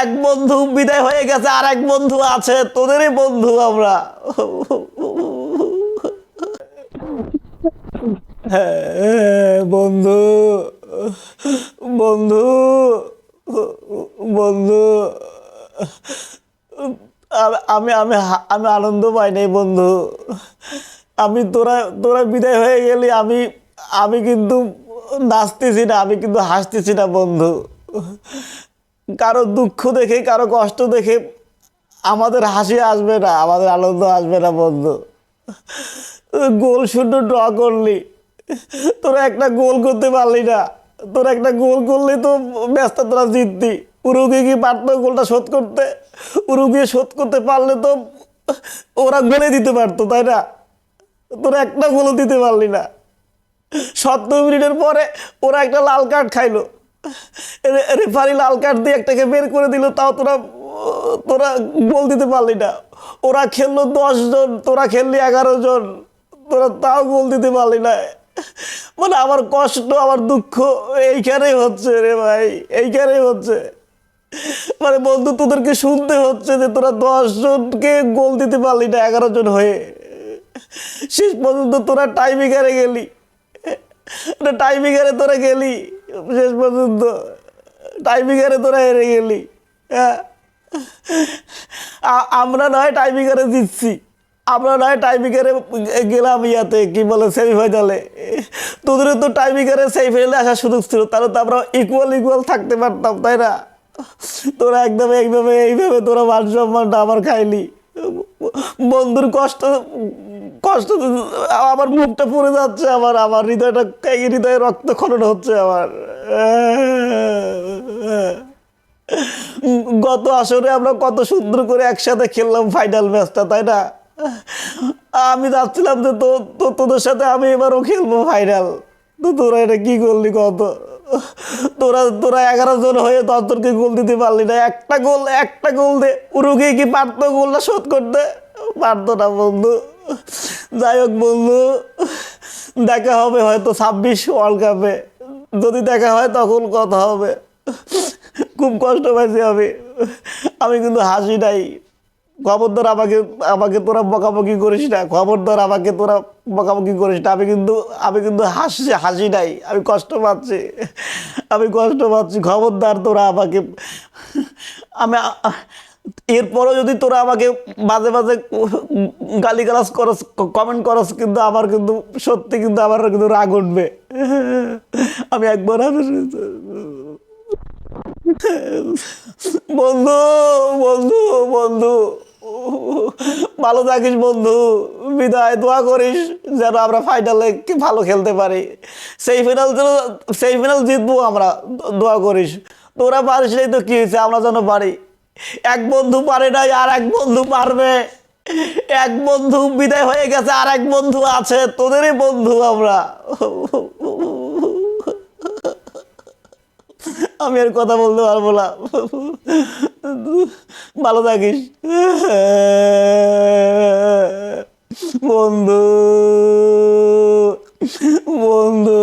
এক বন্ধু বিদায় হয়ে গেছে আর এক বন্ধু আছে তোদেরই বন্ধু আমরা। হ্যাঁ, বন্ধু বন্ধু বন্ধু। আমি আমি আমি আনন্দ পাই নাই বন্ধু। আমি তোরা তোরা বিদায় হয়ে গেলি আমি আমি কিন্তু নাচতেছি না আমি কিন্তু হাসতেছি না বন্ধু। কারও দুঃখ দেখে, কারও কষ্ট দেখে আমাদের হাসি আসবে না, আমাদের আনন্দ আসবে না, বন্ধু। গোল শূন্য ড্র করলি, তোরা একটা গোল করতে পারলি না। তোরা একটা গোল করলে তো ব্যস্ত তোরা জিততি। উরুগে কি পারতো গোলটা শোধ করতে। উরুগে শোধ করতে পারলে তো ওরা গোলে দিতে পারতো, তাই না? তোরা একটা গোলও দিতে পারলি না। সত্তর মিনিটের পরে ওরা একটা লাল কার্ড খাইলো। রেফারি লাল কার্ড দিয়ে একটাকে বের করে দিল, তাও তোরা তোরা গোল দিতে পারলি না। ওরা খেললো দশ জন, তোরা খেললি এগারো জন, তোরা তাও গোল দিতে পারলি না। মানে আমার কষ্ট, আমার দুঃখ এইখানেই হচ্ছে রে ভাই এইখানেই হচ্ছে। মানে বন্ধু, তোদেরকে শুনতে হচ্ছে যে তোরা দশ জনকে গোল দিতে পারলি না, এগারো জন হয়ে। শেষ পর্যন্ত তোরা টাইমিংয়ে গেলি টাইমিংয়ে তোরা গেলি। শেষ পর্যন্ত টাইমিংয়ে তোরা হেরে গেলি। হ্যাঁ। আমরা নয় টাইমিংয়ে জিতছি। আমরা নয় টাইমিংয়ে গেলাম ইয়াতে, কি বলে সেমিফাইনালে তোদের তো টাইমিংয়ে সেমিফাইনালে আসার সুযোগ ছিল, তাহলে তো আমরা ইকুয়াল ইকুয়াল থাকতে পারতাম, তাই না? তোরা একদম এইভাবে এইভাবে তোরা মান সম্মানটা আমার খাইলি। বন্ধুর কষ্ট কষ্ট, আমার মুখটা পড়ে যাচ্ছে, আমার আমার হৃদয়টা হৃদয়ে রক্ত খনন হচ্ছে আমার। গত আসরে আমরা কত সুন্দর করে একসাথে খেললাম ফাইনাল ম্যাচটা তাই না? আমি যাচ্ছিলাম যে তো তোদের সাথে আমি এবারও খেলব ফাইনাল তো তোরা এটা কি করলি কত? তোরা তোরা এগারো জন হয়ে দশ জনকে গোল দিতে পারলি না। একটা গোল একটা গোল দে। উরুকে কি পারতো গোলটা শোধ করতে? পারতো না বন্ধু। যাই হোক বন্ধু, দেখা হবে হয়তো ছাব্বিশ ওয়ার্ল্ড কাপে যদি দেখা হয় তখন কথা হবে। খুব কষ্ট পাইছি আমি। আমি কিন্তু হাসি নাই। খবরদার আমাকে আমাকে তোরা বকাবকি করিস না। খবরদার আমাকে তোরা বকাবকি করিস না। আমি কিন্তু আমি কিন্তু হাসি হাসি নাই। আমি কষ্ট পাচ্ছি। আমি কষ্ট পাচ্ছি। খবরদার তোরা আমাকে। আমি এরপরও যদি তোরা আমাকে মাঝে মাঝে গালিগালাজ করস কমেন্ট করস, কিন্তু আমার কিন্তু সত্যি কিন্তু আমার কিন্তু রাগ উঠবে। আমি একবার বন্ধু বন্ধু বন্ধু, ভালো থাকিস বন্ধু, বিদায় দোয়া করিস, যেন আমরা ফাইনালে কি ভালো খেলতে পারি। সেই ফাইনাল যেন সেই ফাইনাল জিতবো আমরা, দোয়া করিস। তোরা পারিস তো কি হয়েছে, আমরা যেন পারি। এক বন্ধু পারে নাই, আর এক বন্ধু পারবে। এক বন্ধু বিদায় হয়ে গেছে, আর এক বন্ধু আছে, তোদেরই বন্ধু আমরা। আমি আর কথা বলতে পারব না। ভালো থাকিস। বন্ধু বন্ধু।